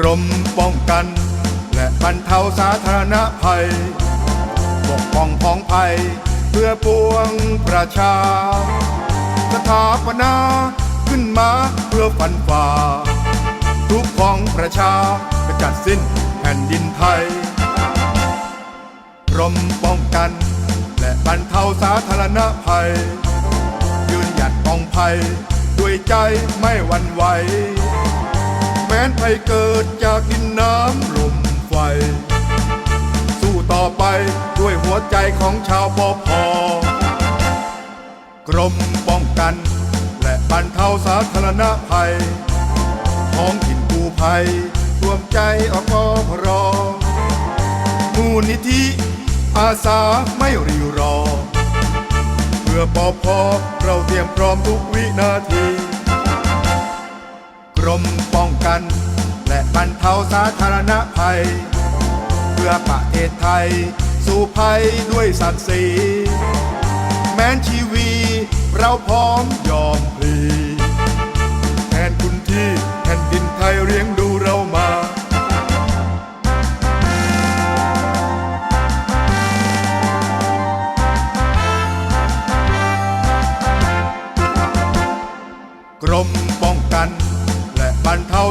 กรมป้องกัน และบรรเทาสาธารณภัยปกป้องพ้องภัย เพื่อปวงประชา สถาปนาขึ้นมาเพื่อฟันฝ่า ทุกข์ของประชากระจัดสิ้นแผ่นดินไทยกรมป้องกัน และบรรเทาสาธารณภัย ยืนหยัดป้องภัย ด้วยใจไม่หวั่นไหว ม้นภัยเกิดจากดินน้ำลมไฟ สู้ต่อไปด้วยหัวใจของชาวปอพอกรมป้องกัน และบรรเทาสาธารณภัยท้องถิ่นกูภัยรวมใจอปพรมูลนิธิอาสาไม่รีรอ เพื่อปอพอเราเตรียมพร้อมทุกวินาทีกรมป และบรรเทาสาธารณภัย เพื่อประเทศไทย สู่ภัยด้วยศักดิ์ศรีแม้นชีวีเราพร้อมยอมพลีแทนคุณที่แผ่นดินไทยเรียงดู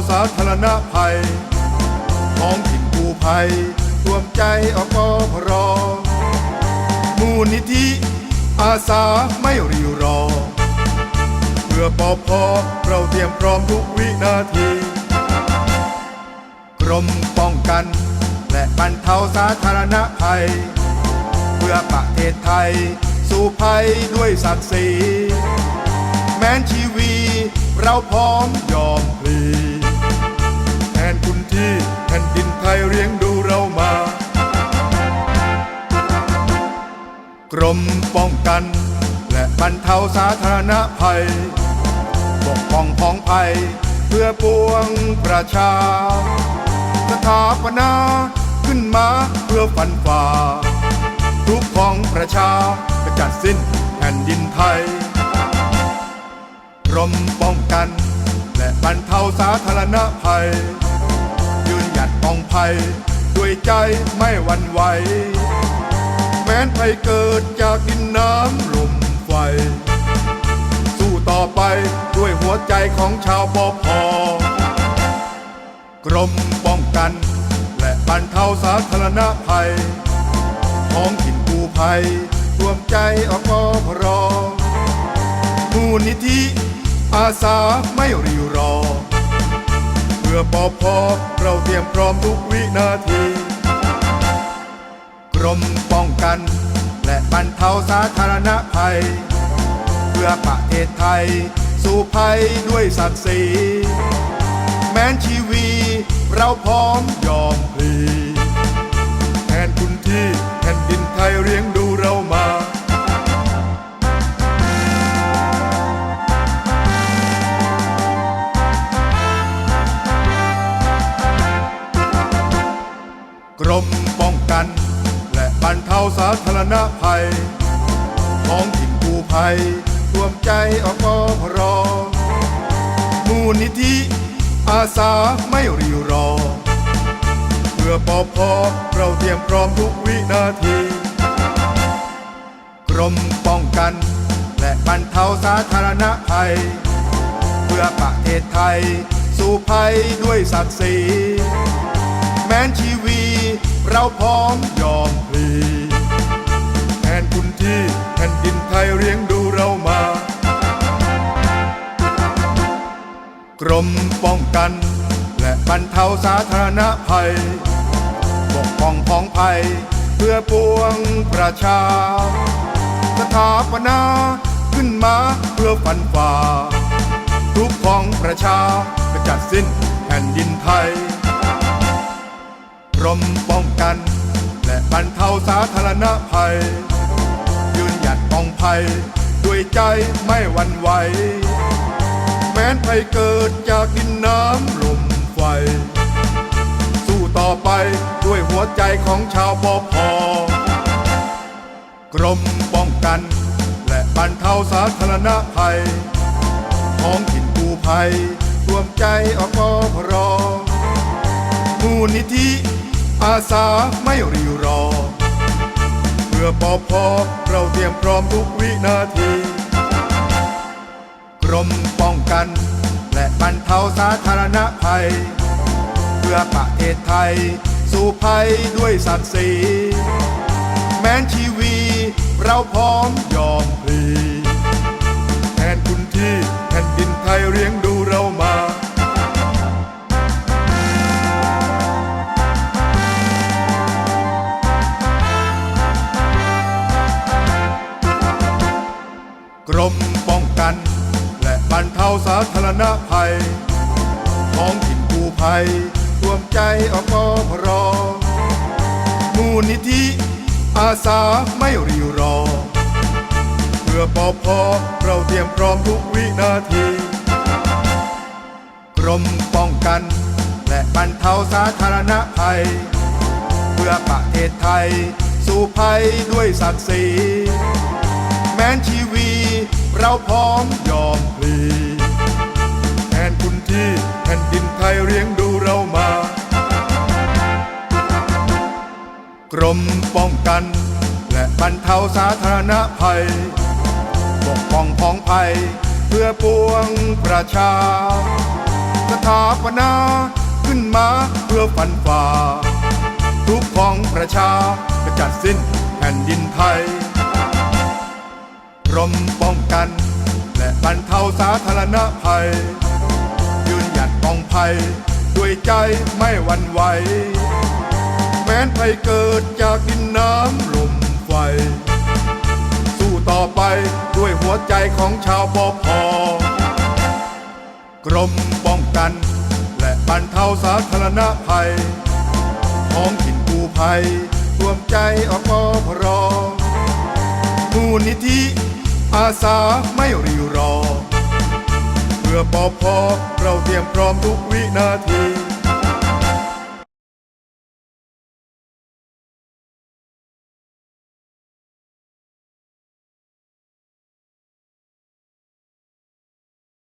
สาธารณภัยท้องถิ่นกู้ภัยรวมใจอปพรมูลนิธิอาสาไม่รีรอ เพื่อปอพอเราเตรียมพร้อมทุกวินาที กรมป้องกัน และบรรเทาสาธารณภัย เพื่อประเทศไทย สู่ภัยด้วยศักดิ์ศรีแม้นชีวีเราพร้อมยอม เลี้ยงดูเรามา กรมป้องกัน และบรรเทาสาธารณภัยปกป้องพ้องภัยเพื่อปวงประชา สถาปนาขึ้นมาเพื่อฟันฝ่าทุกของประชากระจัดสิ้นแผ่นดินไทยกรมป้องกัน และบรรเทาสาธารณภัย องภัย ด้วยใจไม่หวั่นไหว แม้นภัยเกิดจากดินน้ำลมไฟ สู้ต่อไปด้วยหัวใจของชาวปอพอกรมป้องกัน และบรรเทาสาธารณภัยท้องถิ่นกู้ภัยรวมใจอปพรมูลนิธิอาสาไม่รีรอ เพื่อปอพอเราเตรียมพร้อมทุกวินาที กรมป้องกัน และบรรเทาสาธารณภัย เพื่อประเทศไทย สู่ภัยด้วยศักดิ์ศรีแม้นชีวีเราพร้อมยอมพลีแทนคุณที่แผ่นดินไทยเลี้ยง สาธารณภัยท้องถิ่นกู้ภัยรวมใจอปพรมูลนิธิอาสาไม่รีรอ เพื่อปอพอเราเตรียมพร้อมทุกวินาที กรมป้องกัน และบรรเทาสาธารณภัย เพื่อประเทศไทย สู่ภัยด้วยศักดิ์ศรีแม้นชีวีเราพร้อมยอม ผ่นดินไทยเลี้ยงดูเรามา กรมป้องกัน และบรรเทาสาธารณภัย ปกป้องพ้องภัย เพื่อปวงประชา สถาปนาขึ้นมาเพื่อฟันฝ่า ทุกของประชากระจัดสิ้นแผ่นดินไทย กรมป้องกัน และบรรเทาสาธารณภัย หยัดป้องภัย ด้วยใจไม่หวั่นไหว แม้นภัยเกิดจากดินน้ำลมไฟ สู้ต่อไปด้วยหัวใจของชาวปอพอกรมป้องกัน และบรรเทาสาธารณภัยท้องถิ่นกู้ภัยรวมใจอปพรนิธิอาสาไม่รีรอ พื่อปอพอเราเตรียมพร้อมทุกวินาที กรมป้องกัน และบรรเทาสาธารณภัย เพื่อประเทศไทย สู่ภัยด้วยศักดิ์ศรีแม้นชีวี เราพร้อมยอมพลี มป้องกัน และบรรเทาสาธารณภัยท้องถิ่นกู้ภัยรวมใจอปพรมูลนิธิอาสาไม่รีรอ เพื่อปอพอเราเตรียมพร้อมทุกวินาทีกรมป้องกัน และบรรเทาสาธารณภัย เพื่อประเทศไทย สู่ภัยด้วยศักดิ์ศรีแม้นชีวี เราพร้อมยอมพลีแทนคุณที่แผ่นดินไทยเลี้ยงดูเรามา กรมป้องกัน และบรรเทาสาธารณภัยปกป้องพ้องภัยเพื่อปวงประชา สถาปนาขึ้นมาเพื่อฟันฝ่าทุกของประชาจะจัดสิ้นแผ่นดินไทย รมป้องกัน และบรรเทาสาธารณภัย ยืนหยัดป้องภัย ด้วยใจไม่หวั่นไหว แม้นภัยเกิดจากดินน้ำลมไฟ สู้ต่อไปด้วยหัวใจของชาวปอพอกรมป้องกัน และบรรเทาสาธารณภัยท้องถิ่นกู้ภัยรวมใจอปพรมูลนิธิ อาสาไม่รีรอ เพื่อปอพอเราเตรียมพร้อมทุกวินาที